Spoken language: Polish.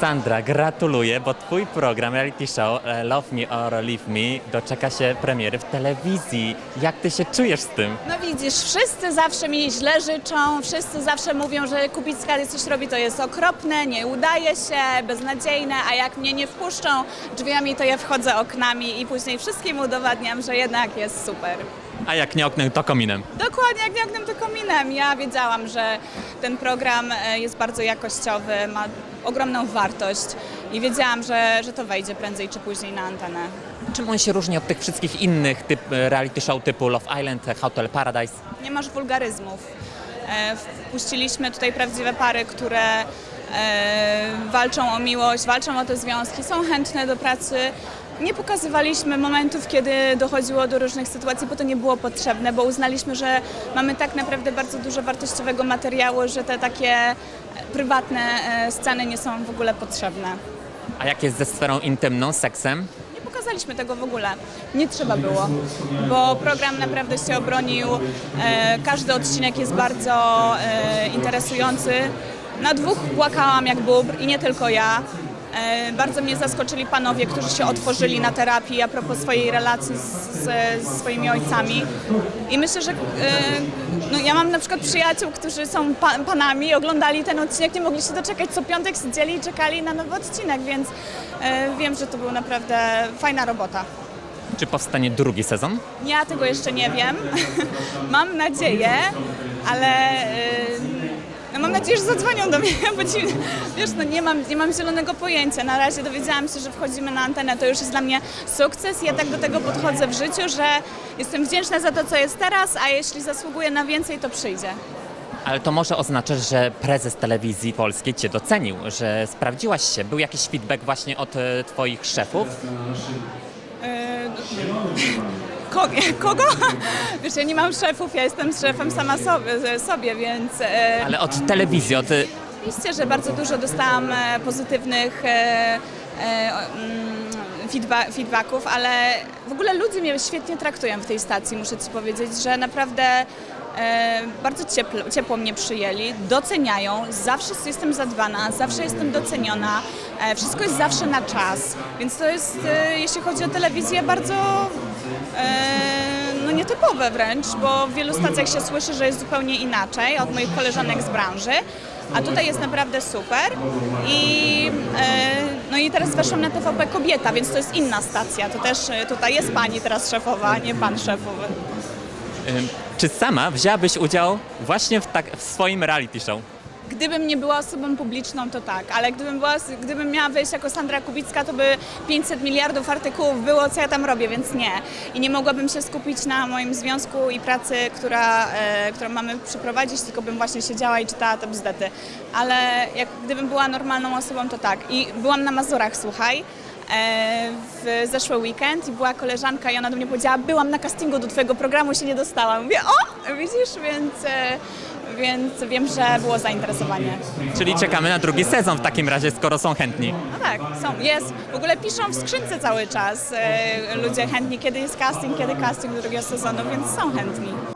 Sandra, gratuluję, bo twój program reality show e, Love Me or Leave Me doczeka się premiery w telewizji. Jak ty się czujesz z tym? No widzisz, wszyscy zawsze mi źle życzą, wszyscy zawsze mówią, że Kubicka coś robi, to jest okropne, nie udaje się, beznadziejne, a jak mnie nie wpuszczą drzwiami, to ja wchodzę oknami i później wszystkim udowadniam, że jednak jest super. A jak nie oknem, to kominem. Dokładnie, jak nie oknem, to kominem. Ja wiedziałam, że ten program e, jest bardzo jakościowy, ma ogromną wartość i wiedziałam, że, że to wejdzie prędzej czy później na antenę. Czym on się różni od tych wszystkich innych typ, e, reality show typu Love Island, Hotel Paradise? Nie masz wulgaryzmów. E, Wpuściliśmy tutaj prawdziwe pary, które e, walczą o miłość, walczą o te związki, są chętne do pracy. Nie pokazywaliśmy momentów, kiedy dochodziło do różnych sytuacji, bo to nie było potrzebne, bo uznaliśmy, że mamy tak naprawdę bardzo dużo wartościowego materiału, że te takie e, prywatne e, sceny nie są w ogóle potrzebne. A jak jest ze sferą intymną, seksem? Nie pokazaliśmy tego w ogóle. Nie trzeba było, bo program naprawdę się obronił. E, każdy odcinek jest bardzo interesujący. Na dwóch płakałam jak bóbr i nie tylko ja. E, bardzo mnie zaskoczyli panowie, którzy się otworzyli na terapii a propos swojej relacji z, z, z swoimi ojcami. I myślę, że e, no ja mam na przykład przyjaciół, którzy są pa, panami, oglądali ten odcinek, nie mogli się doczekać. Co piątek siedzieli i czekali na nowy odcinek, więc e, wiem, że to była naprawdę fajna robota. Czy powstanie drugi sezon? Ja tego jeszcze nie wiem. mam nadzieję, ale no mam nadzieję, że zadzwonią do mnie, bo ci, wiesz, no nie mam, nie mam zielonego pojęcia. Na razie dowiedziałam się, że wchodzimy na antenę. To już jest dla mnie sukces. Ja tak do tego podchodzę w życiu, że jestem wdzięczna za to, co jest teraz, a jeśli zasługuję na więcej, to przyjdzie. Ale to może oznaczać, że prezes telewizji polskiej cię docenił, że sprawdziłaś się. Był jakiś feedback właśnie od e, twoich szefów? E, Ko- kogo? Wiesz, ja nie mam szefów, ja jestem szefem sama sobie, sobie więc e, Ale od telewizji, od... oczywiście, że bardzo dużo dostałam e, pozytywnych e, e, mm, feedba- feedbacków, ale w ogóle ludzie mnie świetnie traktują w tej stacji, muszę Ci powiedzieć, że naprawdę bardzo ciepło, ciepło mnie przyjęli, doceniają, zawsze jestem zadbana, zawsze jestem doceniona, e, wszystko jest zawsze na czas, więc to jest, e, jeśli chodzi o telewizję, bardzo e, no nietypowe wręcz, bo w wielu stacjach się słyszy, że jest zupełnie inaczej od moich koleżanek z branży, a tutaj jest naprawdę super i e, no i teraz weszłam na TVP Kobieta, więc to jest inna stacja, to też e, tutaj jest pani teraz szefowa, nie pan szefowy. Czy sama wzięłabyś udział właśnie w, tak, w swoim reality show? Gdybym nie była osobą publiczną, to tak, ale gdybym, była, gdybym miała wejść jako Sandra Kubicka, to by 500 miliardów artykułów było, co ja tam robię, więc nie. I nie mogłabym się skupić na moim związku i pracy, która, e, którą mamy przeprowadzić, tylko bym właśnie siedziała i czytała te bzdety. Ale jak gdybym była normalną osobą, to tak. I byłam na Mazurach, słuchaj, w zeszły weekend i była koleżanka i ona do mnie powiedziała, byłam na castingu do twojego programu, się nie dostałam. Mówię, o, widzisz, więc... E, więc wiem, że było zainteresowanie. Czyli czekamy na drugi sezon w takim razie, skoro są chętni. No tak, są, jest. W ogóle piszą w skrzynce cały czas e, ludzie chętni, kiedy jest casting, kiedy casting do drugiego sezonu, więc są chętni.